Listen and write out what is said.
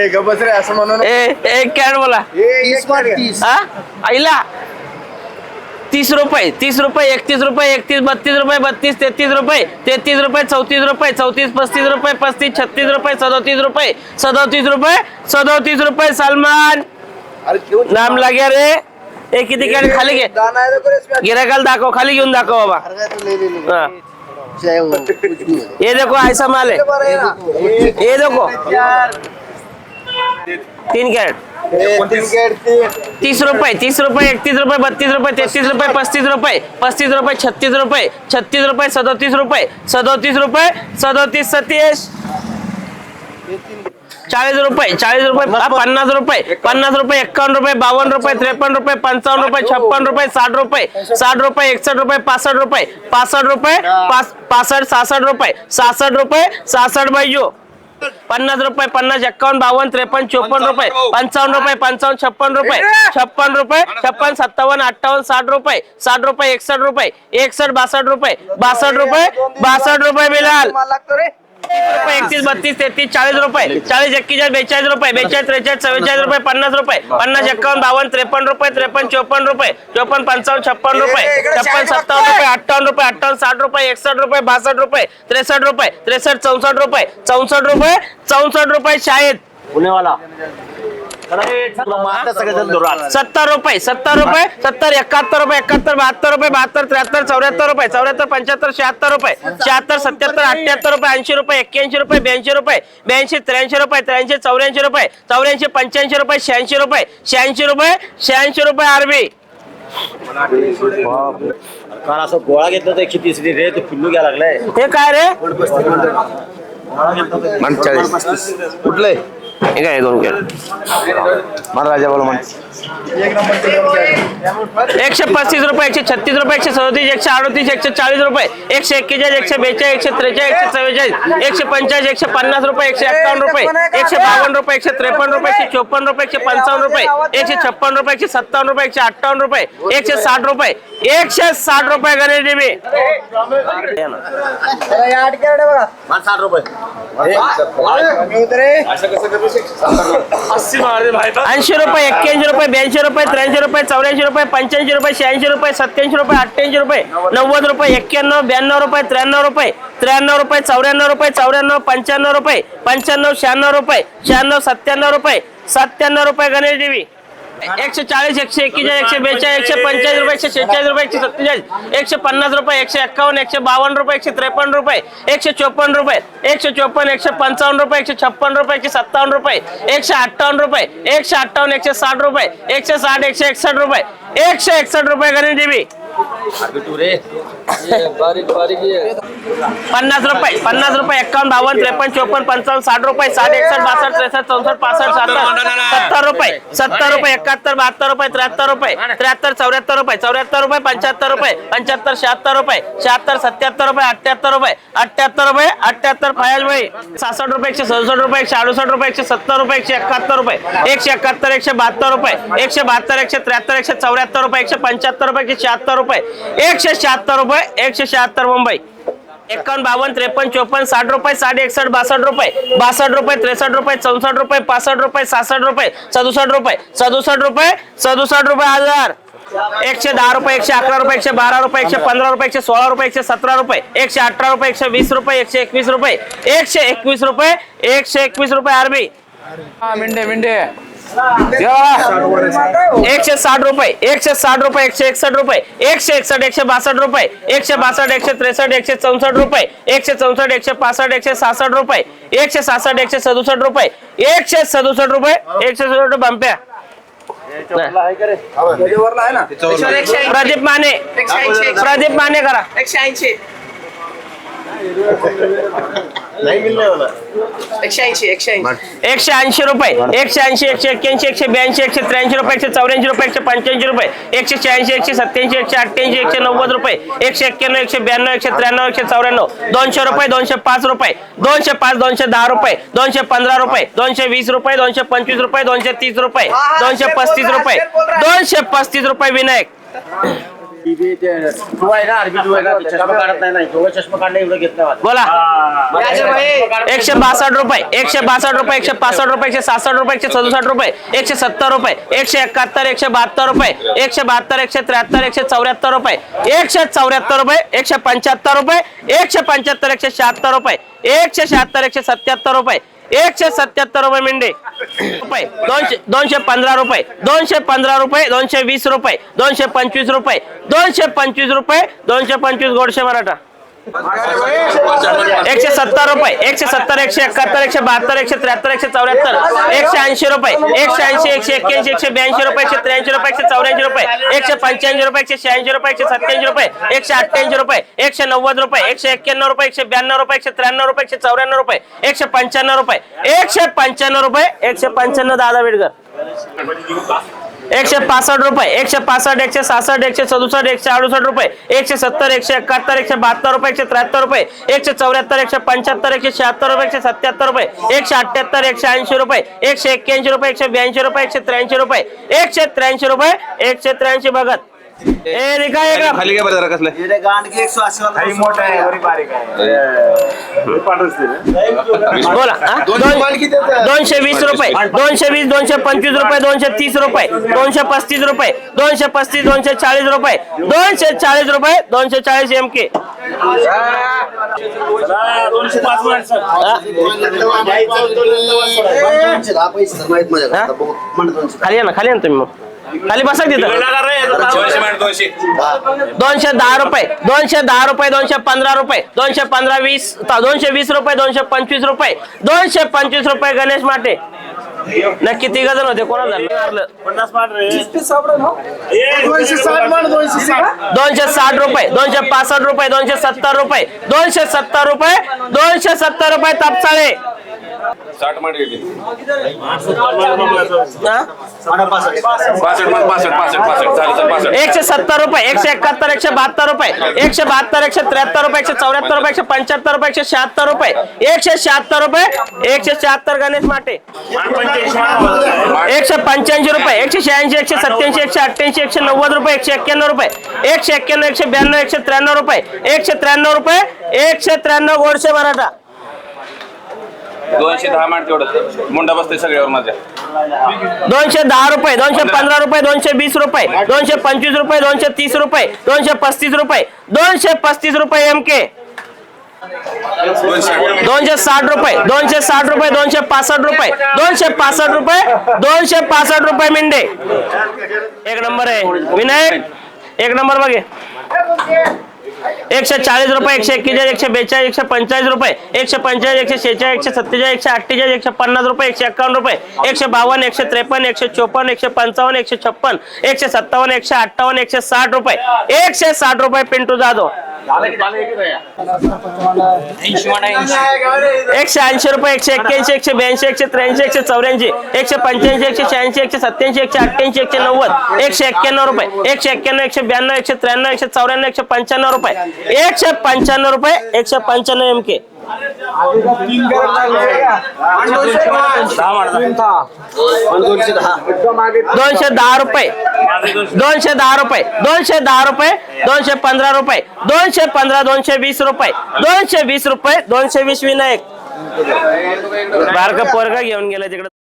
ए गबस रे असं म्हणून ए एक कॅरेट बोला हा? आईला. तीस रुपये तीस रुपये एकतीस रुपये एकतीस बत्तीस रुपये बत्तीस तेहतीस रुपये तेहतीस रुपये चौतीस रुपये चौतीस पस्तीस रुपये पस्तीस छत्तीस रुपये सदोतीस रुपये सदोतीस रुपये सदोतीस रुपये सलमान. अरे क्यों नाम लाग्या रे. ए किती कॅरेट खाली घे. गिरायकाला दाखव खाली घेऊन दाखव बाबा. ले ले ले. हा. भी हो. ये देखो ऐसा माल है ये देखो. तीन कॅरेट. तीस रुपये तीस रुपये एकतीस रुपये बत्तीस रुपये तेहतीस रुपये पस्तीस रुपये पस्तीस रुपये छत्तीस रुपये छत्तीस रुपये सदोतीस रुपये सदोतीस रुपये सदोतीस सतीश. चाळीस रुपये चाळीस रुपये पन्नास रुपये. पन्नास रुपये एक्कावन्न रुपये बावन्न रुपये त्रेपन्न रुपये पंचावन्न रुपये छप्पन रुपये साठ रुपये साठ रुपये एकसष्ट रुपये पासष्ट रुपये पासष्ट रुपये पास- पासष्ट सहासष्ट रुपये सहासष्ट रुपये सहासष्ट बाईजो पन्नास रुपये पन्नास एक्कावन्न बावन्न त्रेपन्न चोपन्न रुपये पंचावन्न. रुपये पंचावन्न छप्पन रुपये छप्पन रुपये छप्पन सत्तावन्न अठ्ठावन्न साठ रुपये साठ रुपये एकसष्ट रुपये एकसष्ट बासष्ट रुपये बासष्ट रुपये बासष्ट रुपये बिलाल. रे. रुपये एकतीस बत्तीस तेहतीस चाळीस रुपये. चाळीस एक्केचाळीस बेचाळीस रुपये बेचाळीस त्रेचाळीस चव्वेचाळीस रुपये पन्नास रुपये. पन्नास एक्कावन्न बावन्न त्रेपन्न रुपये त्रेपन्न चोपन्न रुपये चोपन्न पंचावन्न छप्पन रुपये छप्पन सत्तावन्न रुपये अठ्ठावन्न रुपये अठ्ठावन्न साठ रुपये एकसष्ट रुपये बासष्ट रुपये त्रेसष्ट रुपये त्रेसष्ट चौसष्ट रुपये चौसष्ट रुपये चौसष्ट रुपये शाळेत पुणेवाला. सत्तर रुपये सत्तर रुपये सत्तर एकाहत्तर रुपये एकाहत्तर बहात्तर रुपये बहात्तर त्र्याहत्तर चौऱ्याहत्तर रुपये चौऱ्याहत्तर पंच्याहत्तर शहात्तर रुपये शहात्तर सत्याहत्तर अठ्याहत्तर रुपये ऐंशी रुपये एक्क्याऐंशी रुपये ब्याऐंशी रुपये ब्याऐंशी त्र्याऐंशी रुपये त्र्याऐंशी चौऱ्याऐंशी रुपये चौऱ्याऐंशी पंच्याऐंशी रुपये शहाऐंशी रुपये शहाऐंशी रुपये शहाऐंशी रुपये आरबी. काल असं गोळा घेतला तर एकशे तीस रे ते फुल्लू घ्यायला लागलाय. हे काय रे? चाळीस कुठले हे काय दोन केलं मला राजा बोला म्हणते एकशे पस्तीस रुपये एकशे छत्तीस रुपये एकशे सदतीस एकशे अडतीस एकशे चाळीस रुपये एकशे एक्केचाळीस एकशे बेचाळीस एकशे त्रेचाळीस एकशे चव्वेचाळीस एकशे पंचाळीस एकशे पन्नास रुपये एकशे एक्कावन्न रुपये एकशे बावन्न रुपये एकशे त्रेपन्न रुपये एकशे चोपन्न रुपये एकशे पंचावन्न रुपये एकशे छप्पन रुपये एकशे सत्तावन्न रुपये एकशे अठ्ठावन्न रुपये एकशे साठ रुपये एकशे साठ रुपये गणेश देवी साठ रुपये ऐंशी रुपये एक्क्याऐंशी रुपये ब्याऐंशी रुपये त्र्याऐंशी रुपये चौऱ्याऐंशी रुपये पंच्याऐंशी रुपये शहाऐंशी रुपये सत्याऐंशी रुपये अठ्ठ्याऐंशी रुपये नव्वद रुपये एक्क्याण्णव ब्याण्णव रुपये त्र्याण्णव रुपये त्र्याण्णव रुपये चौऱ्याण्णव रुपये चौऱ्याण्णव पंच्याण्णव रुपये पंच्याण्णव शहाण्णव रुपये शहाण्णव सत्त्याण्णव रुपये सत्त्याण्णव रुपये गणेश देवी. एकशे चाळीस एकशे एक्केचाळीस एकशे बेचाळीस एकशे पंचेचाळीस रुपये एकशे शेहेचाळीस रुपये एकशे सत्तेचाळीस एकशे पन्नास रुपये एकशे एक्कावन्न एकशे बावन्न रुपये एकशे त्रेपन्न रुपये एकशे चोपन्न रुपये एकशे चोपन्न एकशे पंचावन्न रुपये एकशे छप्पन रुपये एकशे सत्तावन्न रुपये एकशे अठ्ठावन्न रुपये एकशे अठ्ठावन्न एकशे साठ रुपये एकशे साठ एकशे एकसष्ट रुपये एकशे एकसष्ट रुपये गणेश देवी पन्नास रुपये पन्नास रुपये एक्कावन्न बावन्न त्रेपन्न चोपन्न पंचावन्न साठ रुपये साठ एकसष्ट बासष्ट त्रेसष्ट चौसष्ट पासष्ट सत्तर सत्तर रुपये सत्तर रुपये एकाहत्तर बहात्तर रुपये त्र्याहत्तर रुपये त्र्याहत्तर चौऱ्याहत्तर रुपये चौऱ्याहत्तर रुपये पंच्याहत्तर रुपये पंच्याहत्तर शहात्तर रुपये शहात्तर सत्याहत्तर रुपये अठ्ठ्याहत्तर रुपये अठ्ठ्याहत्तर रुपये अठ्ठ्याहत्तर फयाज भाई सहासष्ट रुपये एकशे सदुसष्ट रुपये एकशे अडुसष्ट रुपये एकशे सत्तर रुपये एकशे एकाहत्तर रुपये एकशे एकाहत्तर एकशे बहात्तर रुपये एकशे बहात्तर एकशे त्र्याहत्तर एकशे चौऱ्याहत्तर रुपये एकशे पंच्याहत्तर रुपये एकशे शहात्तर रुपये एकशे शहात्तर रुपये एकशे शहात्तर मुंबई एकावन्न बावन्न त्रेपन्न चोपन्न साठ रुपये साडे एकसष्ट बासष्ट रुपये बासष्ट रुपये त्रेसष्ट रुपये चौसष्ट रुपये पासष्ट रुपये सहासष्ट रुपये सदुसष्ट रुपये सदुसष्ट रुपये सदुसष्ट रुपये हजार एकशे दहा रुपये एकशे अकरा रुपये एकशे बारा रुपये एकशे पंधरा रुपये एकशे सोळा रुपये एकशे सतरा रुपये एकशे अठरा रुपये एकशे वीस रुपये एकशे एकवीस रुपये एकशे एकवीस रुपये एकशे एकवीस रुपये आरबी मिंडे मिंडे एकशे साठ रुपये एकशे साठ रुपये एकशे एकसष्ट रुपये एकशे एकसष्ट एकशे बासष्ट रुपये एकशे बासष्ट एकशे त्रेसष्ट एकशे चौसष्ट रुपये एकशे चौसष्ट एकशे पासष्ट एकशे सहासष्ट रुपये एकशे सहासष्ट एकशे सदुसष्ट रुपये एकशे सदुसष्ट रुपये एकशे सदुसष्ट बंप्या. प्रदीप माने प्रदीप माने करा. एकशे ऐंशी. एकशे ऐंशी एकशे ऐंशी. एकशे ऐंशी रुपये. एकशे ऐंशी एकशे एक्क्याऐंशी एकशे ब्याऐंशी एकशे त्र्याऐंशी रुपये एकशे चौऱ्याऐंशी रुपये एकशे पंच्याऐंशी रुपये. एकशे शहाऐंशी एकशे सत्याऐंशी एकशे अठ्ठ्याऐंशी एकशे नव्वद रुपये. एकशे एक्क्याण्णव एकशे ब्याण्णव एकशे त्र्याण्णव एकशे चौऱ्याण्णव. दोनशे रुपये दोनशे पाच रुपये. दोनशे पाच दोनशे दहा रुपये. दोनशे पंधरा रुपये. दोनशे वीस रुपये दोनशे पंचवीस रुपये दोनशे तीस रुपये. दोनशे पस्तीस रुपये. दोनशे पस्तीस रुपये विनायक. ती बी ते तू आहे ना अरबी तू आहे ना ते चष्मा काढत नाही नाही दोघं चष्मा काढणं एवढं घेत नाही मला. बोला याचे भाई एकशे बासष्ट रुपये एकशे बासष्ट रुपये एकशे पासष्ट रुपये एकशे सहासष्ट रुपये एकशे सदुसष्ट रुपये एकशे सत्तर रुपये एकशे एकाहत्तर एकशे बहात्तर रुपये एकशे बहात्तर एकशे त्र्याहत्तर एकशे चौऱ्याहत्तर रुपये एकशे चौऱ्याहत्तर रुपये एकशे पंच्याहत्तर रुपये एकशे पंच्याहत्तर एकशे शहात्तर रुपये एकशे शहात्तर एकशे सत्याहत्तर रुपये एकशे सत्याहत्तर रुपये मेंढे. रुपये. दोनशे दोनशे पंधरा रुपये. दोनशे पंधरा रुपये दोनशे वीस रुपये. दोनशे पंचवीस रुपये. दोनशे पंचवीस रुपये दोनशे पंचवीस गोडशे मराठा. एकशे सत्तर रुपये एकशे सत्तर एकशे एकाहत्तर एकशे बहात्तर एकशे त्र्याहत्तर एकशे चौऱ्याहत्तर एकशे ऐंशी रुपये एकशे ऐंशी एकशे एक्क्याऐंशी एकशे ब्याऐंशी रुपये एकशे त्र्याऐंशी रुपये एकशे चौऱ्याऐंशी रुपये एकशे पंच्याऐंशी रुपये एकशे शहाऐंशी रुपये एकशे सत्याऐंशी रुपये एकशे अठ्ठ्याऐंशी रुपये एकशे नव्वद रुपये एकशे एक्क्याण्णव रुपये एकशे ब्याण्णव रुपये एकशे त्र्याण्णव रुपये एकशे चौऱ्याण्णव रुपये एकशे पंच्याण्णव रुपये एकशे पंच्याण्णव रुपये एकशे पंच्याण्णव दादा बेडकर एकशे पासष्ट रुपये एकशे पासष्ट एकशे सहासष्ट एकशे सदुसष्ट एकशे अडुसष्ट रुपये एकशे सत्तर एकशे एकाहत्तर एकशे बहात्तर रुपये एकशे त्र्याहत्तर रुपये एकशे चौऱ्याहत्तर एकशे पंच्याहत्तर एकशे शहात्तर रुपये एकशे सत्याहत्तर रुपये एकशे अठ्ठ्याहत्तर एकशे ऐंशी रुपये एकशे एक्क्याऐंशी रुपये एकशे ब्याऐंशी रुपये एकशे त्र्याऐंशी रुपये एकशे त्र्याऐंशी रुपये एकशे त्र्याऐंशी बघत ए रिका एक खाली काय बरं जरा कसलं? बोला हा? दोन- दोनशे वीस रुपये दोनशे वीस दोनशे पंचवीस रुपये दोनशे तीस रुपये दोनशे पस्तीस रुपये दोनशे पस्तीस दोनशे चाळीस रुपये दोनशे चाळीस रुपये दोनशे चाळीस एम के खाली या ना खाली या ना तुम्ही मग. खाली बसा तिथं. दोनशे दहा रुपये दोनशे दहा रुपये दोनशे पंधरा रुपये दोनशे पंधरा वीस दोनशे वीस रुपये दोनशे पंचवीस रुपये दोनशे पंचवीस रुपये गणेश माटे. नक्की तिघ जण होते कोणाला झालं? दोनशे साठ रुपये दोनशे पासष्ट रुपये दोनशे सत्तर रुपये दोनशे सत्तर रुपये दोनशे सत्तर रुपये तपसाळे. साठ माठ गेली हा? पासष्ट माठ पासष्ट पासष्ट पासष्ट चालेल चालेल पासष्ट एकशे सत्तर रुपये एकशे एकाहत्तर एकशे बहात्तर रुपये एकशे बहात्तर एकशे त्र्याहत्तर रुपये एकशे चौऱ्याहत्तर रुपये एकशे पंच्याहत्तर रुपये एकशे शहात्तर रुपये एकशे शहात्तर रुपये एकशे शहात्तर गणेश माटे एकशे पंच्याऐंशी रुपये एकशे शहाऐंशी एकशे सत्याऐंशी एकशे अठ्ठ्याऐंशी एकशे नव्वद रुपये एकशे एक्क्याण्णव रुपये एकशे एक्क्याण्णव एकशे ब्याण्णव एकशे त्र्याण्णव रुपये एकशे त्र्याण्णव रुपये एकशे त्र्याण्णव गोडशे मराठा दोनशे दहा माठ तेवढं मुंडा बसते सगळ्यावर माझ्या दोनशे दहा रुपये दोनशे पंधरा रुपये दोनशे वीस रुपये दोनशे पंचवीस रुपये दोनशे तीस रुपये दोनशे पस्तीस रुपये दोनशे पस्तीस रुपये एम के दोनशे दोनशे साठ रुपये दोनशे साठ रुपये दोनशे पासष्ट रुपये दोनशे पासष्ट रुपये दोनशे पासष्ट रुपये मिंडे एक नंबर आहे विनायक एक नंबर बघे एकशे चाळीस रुपये एकशे एक्केचाळीस एकशे बेचाळीस एकशे पंचेचाळीस रुपये एकशे पंचेचाळीस एकशे शेहेचाळीस एकशे सत्तेचाळीस एकशे अठ्ठेचाळीस एकशे पन्नास रुपये एकशे एकावन्न रुपये एकशे बावन्न एकशे त्रेपन्न एकशे चोपन्न एकशे पंचावन्न एकशे छप्पन एकशे सत्तावन्न एकशे अठ्ठावन्न एकशे साठ रुपये एकशे साठ रुपये पिंटू जाधव. एकशे ऐंशी रुपये एकशे एक्क्याऐंशी एकशे ब्याऐंशी एकशे त्र्याऐंशी एकशे चौऱ्याऐंशी एकशे पंच्याऐंशी एकशे शहाऐंशी एकशे सत्याऐंशी एकशे अठ्ठ्याऐंशी एकशे नव्वद एकशे एक्क्याण्णव रुपये एकशे एक्क्याण्णव एकशे ब्याण्णव एकशे त्र्याण्णव एकशे चौऱ्याण्णव एकशे पंच्याण्णव रुपये एकशे पंच्याण्णव रुपये एकशे पंच्याण्णव एम के दोनशे दहा रुपये. दोनशे दहा रुपये. दोनशे दहा रुपये दोनशे पंधरा रुपये. दोनशे पंधरा दोनशे वीस रुपये. दोनशे वीस रुपये दोनशे वीस विनायक. बारका पोरगा घेऊन गेला तिकडे.